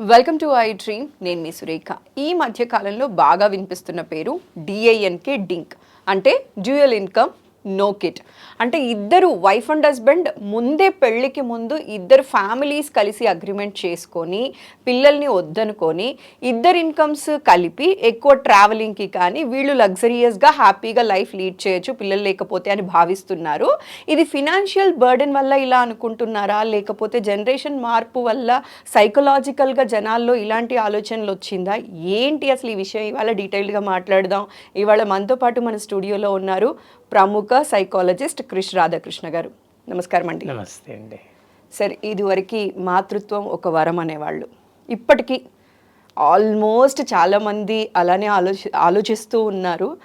Welcome to I dream నేను మీ సురేఖ. ఈ మధ్యకాలంలో బాగా వినిపిస్తున్న పేరు D I N K dink అంటే డ్యూయల్ ఇన్కమ్ నో కిట్ అంటే ఇద్దరు వైఫ్ అండ్ హస్బెండ్ ముందే పెళ్ళికి ముందు ఇద్దరు ఫ్యామిలీస్ కలిసి అగ్రిమెంట్ చేసుకొని పిల్లల్ని వద్దనుకొని ఇద్దరు ఇన్కమ్స్ కలిపి ఎక్కువ ట్రావెలింగ్కి కానీ వీళ్ళు లగ్జరియస్గా హ్యాపీగా లైఫ్ లీడ్ చేయొచ్చు పిల్లలు లేకపోతే అని భావిస్తున్నారు. ఇది ఫినాన్షియల్ బర్డెన్ వల్ల ఇలా అనుకుంటున్నారా? లేకపోతే జనరేషన్ మార్పు వల్ల సైకలాజికల్గా జనాల్లో ఇలాంటి ఆలోచనలు వచ్చిందా? ఏంటి అసలు ఈ విషయం? ఇవాళ డీటెయిల్డ్గా మాట్లాడదాం. ఇవాళ మనతో పాటు మన స్టూడియోలో ఉన్నారు ప్రముఖ సైకాలజిస్ట్ క్రిష్ రాధాకృష్ణ గారు. నమస్కారం అండి. నమస్తే అండి. సరే ఇదివరకు మాతృత్వం ఒక వరం అనేవాళ్ళు. ఇప్పటికీ ఆల్మోస్ట్ చాలామంది అలానే ఆలోచి ఆలోచిస్తూ ఉన్నారు.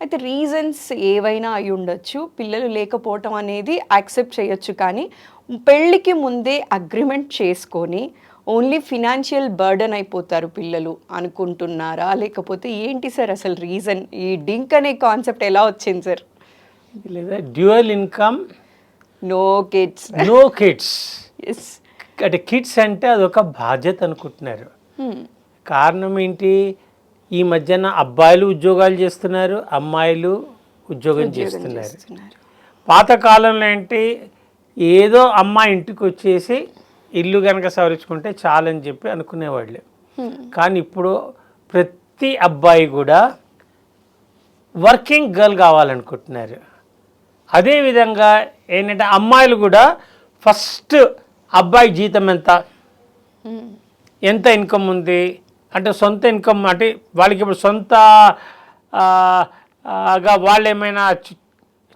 అయితే రీజన్స్ ఏవైనా అయి ఉండొచ్చు. పిల్లలు లేకపోవటం అనేది యాక్సెప్ట్ చేయొచ్చు కానీ పెళ్ళికి ముందే అగ్రిమెంట్ చేసుకొని ఓన్లీ ఫినాన్షియల్ బర్డన్ అయిపోతారు పిల్లలు అనుకుంటున్నారా? లేకపోతే ఏంటి సార్ అసలు రీజన్? ఈ డింక్ అనే కాన్సెప్ట్ ఎలా వచ్చింది సార్? లేదా dual income? No kids no kids అంటే కిడ్స్ అంటే అదొక బాధ్యత అనుకుంటున్నారు. కారణం ఏంటి? ఈ మధ్యన అబ్బాయిలు ఉద్యోగాలు చేస్తున్నారు అమ్మాయిలు ఉద్యోగం చేస్తున్నారు. పాతకాలంలో ఏంటి? ఏదో అమ్మాయి ఇంటికి వచ్చేసి ఇల్లు కనుక సవరించుకుంటే చాలని చెప్పి అనుకునేవాళ్ళు. కానీ ఇప్పుడు ప్రతి అబ్బాయి కూడా వర్కింగ్ గర్ల్ కావాలనుకుంటున్నారు. అదేవిధంగా ఏంటంటే అమ్మాయిలు కూడా ఫస్ట్ అబ్బాయి జీతం ఎంత? ఎంత ఇన్కమ్ ఉంది? అంటే సొంత ఇన్కమ్ అంటే వాళ్ళకి ఇప్పుడు సొంత గా వాళ్ళు ఏమైనా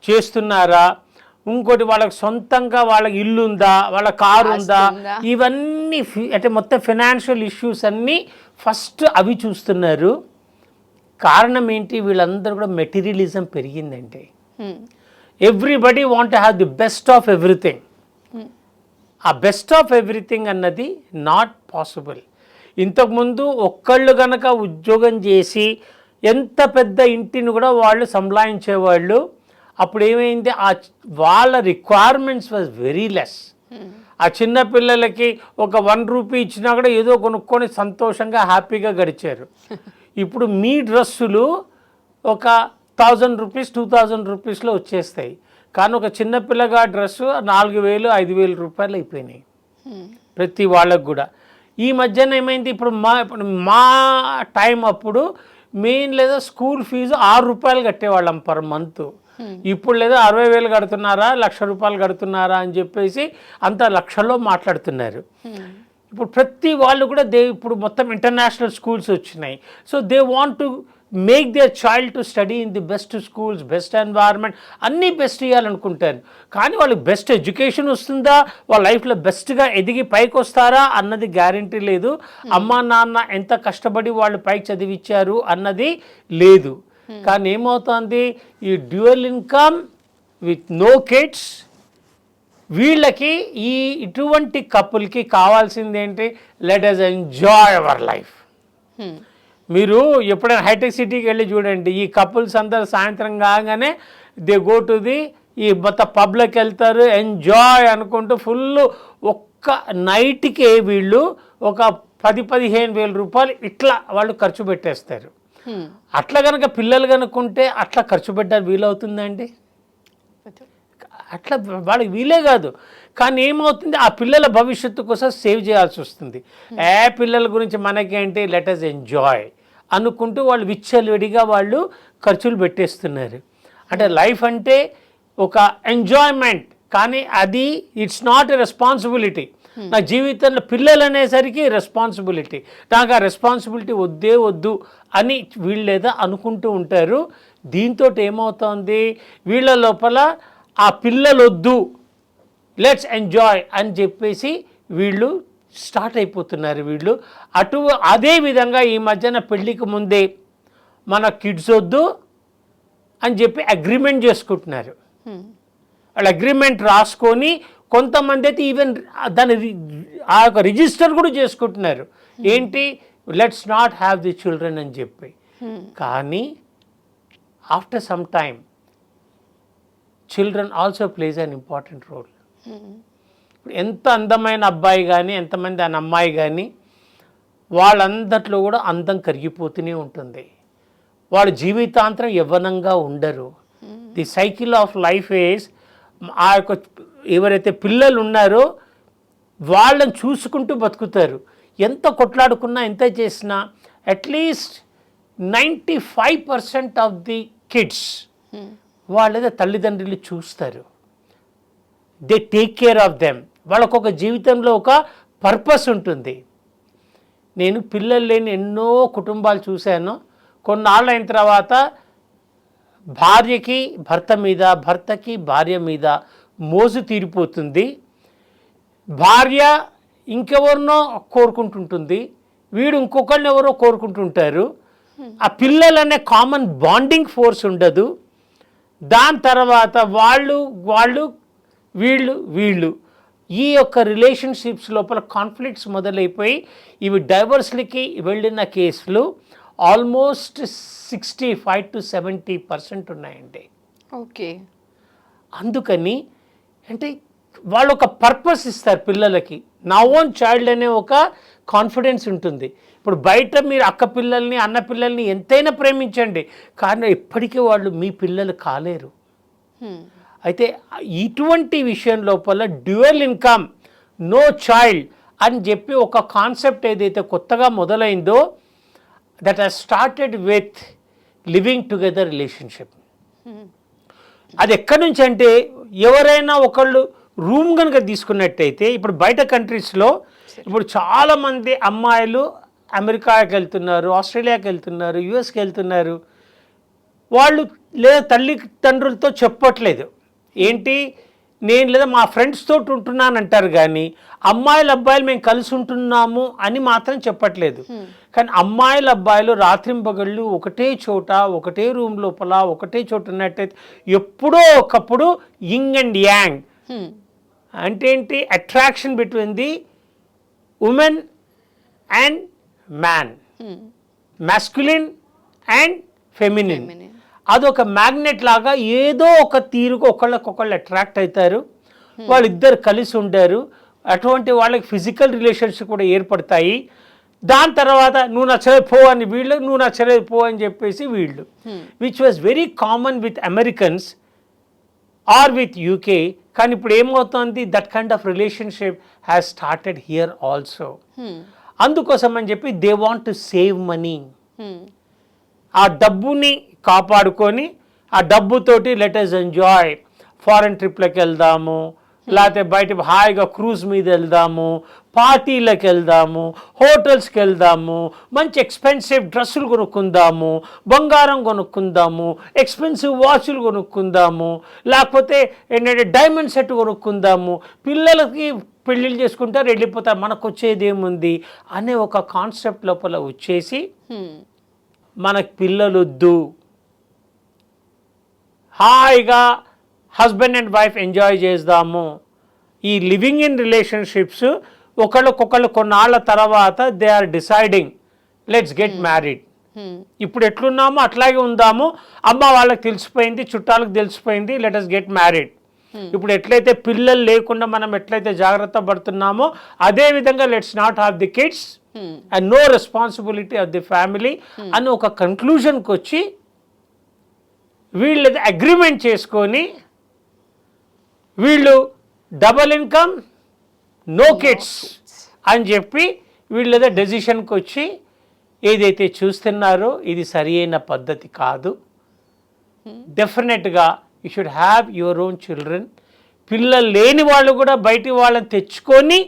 చేస్తున్నారా? ఇంకోటి వాళ్ళకి సొంతంగా వాళ్ళకి ఇల్లు ఉందా వాళ్ళ కారు ఉందా? ఇవన్నీ అంటే మొత్తం ఫినాన్షియల్ ఇష్యూస్ అన్నీ ఫస్ట్ అవి చూస్తున్నారు. కారణం ఏంటి? వీళ్ళందరూ కూడా మెటీరియలిజం పెరిగిందండి. Everybody want have the best of everything ఆ బెస్ట్ ఆఫ్ ఎవ్రీథింగ్ అన్నది నాట్ పాసిబుల్ ఇంతకుముందు ఒక్కళ్ళు గనక ఉద్యోగం చేసి ఎంత పెద్ద ఇంటిని కూడా వాళ్ళు సంలాయించేవాళ్ళు అప్పుడు ఏమైంది? ఆ వాళ్ళ రిక్వైర్మెంట్స్ వాజ్ వెరీ లెస్ ఆ చిన్న పిల్లలకి ఒక వన్ రూపీ ఇచ్చినా కూడా ఏదో కొనుక్కొని సంతోషంగా హ్యాపీగా గడిచారు. ఇప్పుడు మీ డ్రెస్సులు ఒక థౌజండ్ రూపీస్ టూ థౌజండ్ రూపీస్లో వచ్చేస్తాయి. కానీ ఒక చిన్న పిల్లగా డ్రెస్సు నాలుగు వేలు ఐదు వేలు రూపాయలు అయిపోయినాయి. ప్రతి వాళ్ళకు కూడా. ఈ మధ్యన ఏమైంది? ఇప్పుడు మా ఇప్పుడు మా టైం అప్పుడు మెయిన్ లేదా స్కూల్ ఫీజు ఆరు రూపాయలు కట్టేవాళ్ళం పర్ మంత్. ఇప్పుడు లేదా అరవై వేలు కడుతున్నారా లక్ష రూపాయలు కడుతున్నారా అని చెప్పేసి అంత లక్షల్లో మాట్లాడుతున్నారు. ఇప్పుడు ప్రతి వాళ్ళు కూడా దే ఇప్పుడు మొత్తం ఇంటర్నేషనల్ స్కూల్స్ వచ్చినాయి. So they want to make their child to study in the best schools best environment అన్నీ బెస్ట్ ఇవ్వాలనుకుంటారు కానీ వాళ్ళకి బెస్ట్ ఎడ్యుకేషన్ వస్తుందా? వాళ్ళ లైఫ్లో బెస్ట్గా ఎదిగి పైకి వస్తారా? అన్నది గ్యారంటీ లేదు. అమ్మా నాన్న ఎంత కష్టపడి వాళ్ళు పైకి చదివించారు అన్నది లేదు. కానీ ఏమవుతుంది? ఈ dual income with no kids వీళ్ళకి ఈ ఇటువంటి కపుల్కి కావాల్సింది ఏంటి let us enjoy our life మీరు ఎప్పుడైనా హైటెక్ సిటీకి వెళ్ళి చూడండి ఈ కపుల్స్ అందరు సాయంత్రం కాగానే దే గో టు ది ఈ మొత్తం పబ్లోకి వెళ్తారు ఎంజాయ్ అనుకుంటూ ఫుల్ ఒక్క నైట్కే వీళ్ళు ఒక పది పదిహేను వేల రూపాయలు ఇట్లా వాళ్ళు ఖర్చు పెట్టేస్తారు. అట్లా కనుక పిల్లలు కనుక్కుంటే అట్లా ఖర్చు పెట్టారు వీలవుతుందండి అట్లా వాళ్ళకి వీలే కాదు. కానీ ఏమవుతుంది? ఆ పిల్లల భవిష్యత్తు కోసం సేవ్ చేయాల్సి వస్తుంది. ఏ పిల్లల గురించి మనకేంటి లెట్ అస్ ఎంజాయ్ అనుకుంటూ వాళ్ళు విచ్చలవిడిగా వాళ్ళు ఖర్చులు పెట్టేస్తున్నారు. అంటే లైఫ్ అంటే ఒక ఎంజాయ్మెంట్. కానీ అది ఇట్స్ నాట్ ఎ రెస్పాన్సిబిలిటీ. నా జీవితంలో పిల్లలు అనేసరికి రెస్పాన్సిబిలిటీ. నాకు ఆ రెస్పాన్సిబిలిటీ వద్దే వద్దు అని వీళ్ళు ఏదో అనుకుంటూ ఉంటారు. దీంతో ఏమవుతోంది? వీళ్ళ లోపల ఆ పిల్లలు వద్దు లెట్స్ ఎంజాయ్ అని చెప్పేసి వీళ్ళు స్టార్ట్ అయిపోతున్నారు వీళ్ళు. అటు అదే విధంగా ఈ మధ్యన పెళ్ళికి ముందే మన కిడ్స్ వద్దు అని చెప్పి అగ్రిమెంట్ చేసుకుంటున్నారు. వాళ్ళు అగ్రిమెంట్ రాసుకొని కొంతమంది అయితే ఈవెన్ దాని ఆ యొక్క రిజిస్టర్ కూడా చేసుకుంటున్నారు. ఏంటి? Let's not have the children అని చెప్పి. కానీ after some time children also plays an important role ఎంత అందమైన అబ్బాయి కానీ ఎంతమంది అని అమ్మాయి కానీ వాళ్ళందరిలో కూడా అందం కరిగిపోతూనే ఉంటుంది. వాళ్ళు జీవితాంతరం యవ్వనంగా ఉండరు. The cycle of life is ఆ యొక్క ఎవరైతే పిల్లలు ఉన్నారో వాళ్ళని చూసుకుంటూ బతుకుతారు. ఎంత కొట్లాడుకున్నా ఎంత చేసినా at least ninety five percent of the kids వాళ్ళ తల్లిదండ్రులు చూస్తారు. They take care of them వాళ్ళకు ఒక జీవితంలో ఒక పర్పస్ ఉంటుంది. నేను పిల్లలు లేని ఎన్నో కుటుంబాలు చూశాను. కొన్నాళ్ళు అయిన తర్వాత భార్యకి భర్త మీద భర్తకి భార్య మీద మోజు తీరిపోతుంది. భార్య ఇంకెవరినో కోరుకుంటుంటుంది. వీడు ఇంకొకరిని ఎవరో కోరుకుంటుంటారు. ఆ పిల్లలనే కామన్ బాండింగ్ ఫోర్స్ ఉండదు. దాని తర్వాత వాళ్ళు వాళ్ళు వీళ్ళు వీళ్ళు. ఈ యొక్క రిలేషన్షిప్స్ లోపల కాన్ఫ్లిక్ట్స్ మొదలైపోయి ఇవి డైవర్స్లకి వెళ్ళిన కేసులు almost sixty five to seventy percent ఉన్నాయండి. ఓకే. అందుకని అంటే వాళ్ళు ఒక పర్పస్ ఇస్తారు పిల్లలకి. నా ఓన్ చైల్డ్ అనే ఒక కాన్ఫిడెన్స్ ఉంటుంది. ఇప్పుడు బయట మీరు అక్క పిల్లల్ని అన్న పిల్లల్ని ఎంతైనా ప్రేమించండి. కానీ ఎప్పటికీ వాళ్ళు మీ పిల్లలు కాలేరు. అయితే ఇటువంటి విషయం లోపల డ్యూయల్ ఇన్కమ్ నో చైల్డ్ అని చెప్పి ఒక కాన్సెప్ట్ ఏదైతే కొత్తగా మొదలైందో that has started with living together relationship. అది ఎక్కడి నుంచి అంటే ఎవరైనా ఒకళ్ళు రూమ్ కనుక తీసుకున్నట్టయితే ఇప్పుడు బయట కంట్రీస్లో ఇప్పుడు చాలామంది అమ్మాయిలు అమెరికాకి వెళ్తున్నారు ఆస్ట్రేలియాకి వెళ్తున్నారు యుఎస్కి వెళ్తున్నారు వాళ్ళు లేదా తల్లిదండ్రులతో చెప్పట్లేదు. ఏంటి? నేను లేదా మా ఫ్రెండ్స్ తోటి ఉంటున్నాను అంటారు కానీ అమ్మాయిలు అబ్బాయిలు మేము కలిసి ఉంటున్నాము అని మాత్రం చెప్పట్లేదు. కానీ అమ్మాయిలు అబ్బాయిలు రాత్రింపగళ్ళు ఒకటే చోట ఒకటే రూమ్ లోపల ఒకటే చోట ఉన్నట్టయితే ఎప్పుడో ఒకప్పుడు యింగ్ అండ్ యాంగ్. అంటే ఏంటి? Attraction between the women and man masculine and feminine. అదొక మ్యాగ్నెట్ లాగా ఏదో ఒక తీరుగా ఒకళ్ళకొకళ్ళు అట్రాక్ట్ అవుతారు. వాళ్ళిద్దరు కలిసి ఉంటారు అటువంటి వాళ్ళకి ఫిజికల్ రిలేషన్స్ కూడా ఏర్పడతాయి. దాని తర్వాత నువ్వు నచ్చలేదు పో అని వీళ్ళు నువ్వు నచ్చలేదు పో అని చెప్పేసి వీళ్ళు. Which was very common with Americans or with UK కానీ ఇప్పుడు ఏమవుతుంది? That kind of relationship has started here also అందుకోసం అని చెప్పి they want to save money ఆ డబ్బుని కాపాడుకొని ఆ డబ్బుతోటి లెటర్స్ ఎంజాయ్ ఫారెన్ ట్రిప్లకు వెళ్దాము లేకపోతే బయట హాయిగా క్రూజ్ మీద వెళ్దాము పార్టీలకు వెళ్దాము హోటల్స్కి వెళ్దాము మంచి ఎక్స్పెన్సివ్ డ్రెస్సులు కొనుక్కుందాము బంగారం కొనుక్కుందాము ఎక్స్పెన్సివ్ వాచ్లు కొనుక్కుందాము లేకపోతే ఏంటంటే డైమండ్ సెట్ కొనుక్కుందాము పిల్లలకి పెళ్ళిళ్ళు చేసుకుంటారు వెళ్ళిపోతారు మనకు వచ్చేది ఏముంది అనే ఒక కాన్సెప్ట్ లోపల వచ్చేసి మనకు పిల్లలు వద్దు హాయిగా హస్బెండ్ అండ్ వైఫ్ ఎంజాయ్ చేద్దాము. ఈ లివింగ్ ఇన్ రిలేషన్షిప్స్ ఒకళ్ళకొకళ్ళు కొన్నాళ్ళ తర్వాత they are deciding let's get married. ఇప్పుడు ఎట్లున్నామో అట్లాగే ఉందాము. అమ్మ వాళ్ళకి తెలిసిపోయింది చుట్టాలకు తెలిసిపోయింది లెట్ అస్ గెట్ మ్యారీడ్ ఇప్పుడు ఎట్లయితే పిల్లలు లేకుండా మనం ఎట్లయితే జాగ్రత్త పడుతున్నామో అదే విధంగా let's not have the kids and no responsibility of the family అని ఒక కన్క్లూజన్కి వచ్చి వీళ్ళు అగ్రిమెంట్ చేసుకొని వీళ్ళు డబల్ ఇన్కమ్ నో కిడ్స్ అని చెప్పి వీళ్ళు ఏదో డెసిషన్కి వచ్చి ఏదైతే చూస్తున్నారో ఇది సరి అయిన పద్ధతి కాదు. డెఫినెట్గా you should have your own children పిల్లలు లేని వాళ్ళు కూడా బయటి వాళ్ళని తెచ్చుకొని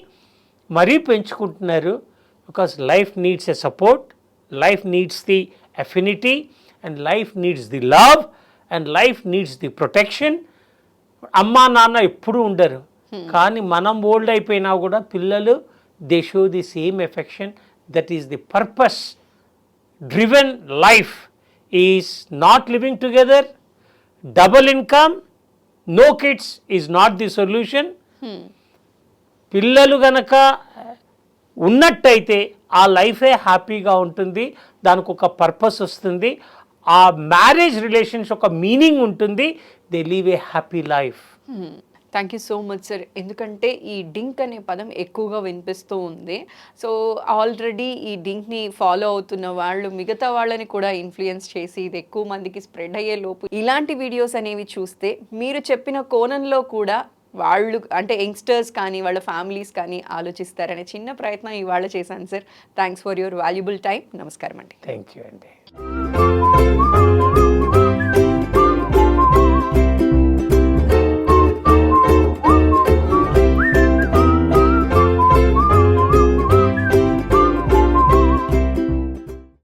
మరీ పెంచుకుంటున్నారు. Because life needs a support life needs the affinity and life needs the love and life needs the protection అమ్మా నాన్న ఎప్పుడూ ఉండరు. కానీ మనం ఓల్డ్ అయిపోయినా కూడా పిల్లలు they show the same affection that is the purpose driven life is not living together double income no kids is not the solution పిల్లలు గనక ఉన్నట్టయితే ఆ లైఫే హ్యాపీగా ఉంటుంది. దానికి ఒక పర్పస్ వస్తుంది. ఆ మ్యారేజ్ రిలేషన్స్ ఒక మీనింగ్ ఉంటుంది. They leave a happy life thank you so much sir ఎందుకంటే ఈ డింక్ అనే పదం ఎక్కువగా వినిపిస్తూ ఉంది. సో ఆల్రెడీ ఈ డింక్ని ఫాలో అవుతున్న వాళ్ళు మిగతా వాళ్ళని కూడా ఇన్ఫ్లుయెన్స్ చేసి ఇది ఎక్కువ మందికి స్ప్రెడ్ అయ్యే లోపు ఇలాంటి వీడియోస్ అనేవి చూస్తే మీరు చెప్పిన కోణంలో కూడా వాళ్ళు అంటే యంగ్స్టర్స్ కానీ వాళ్ళ ఫ్యామిలీస్ కానీ ఆలోచిస్తారనే చిన్న ప్రయత్నం ఇవాళ చేశాను sir thanks for your valuable time నమస్కారం అండి. థ్యాంక్ యూ అండి.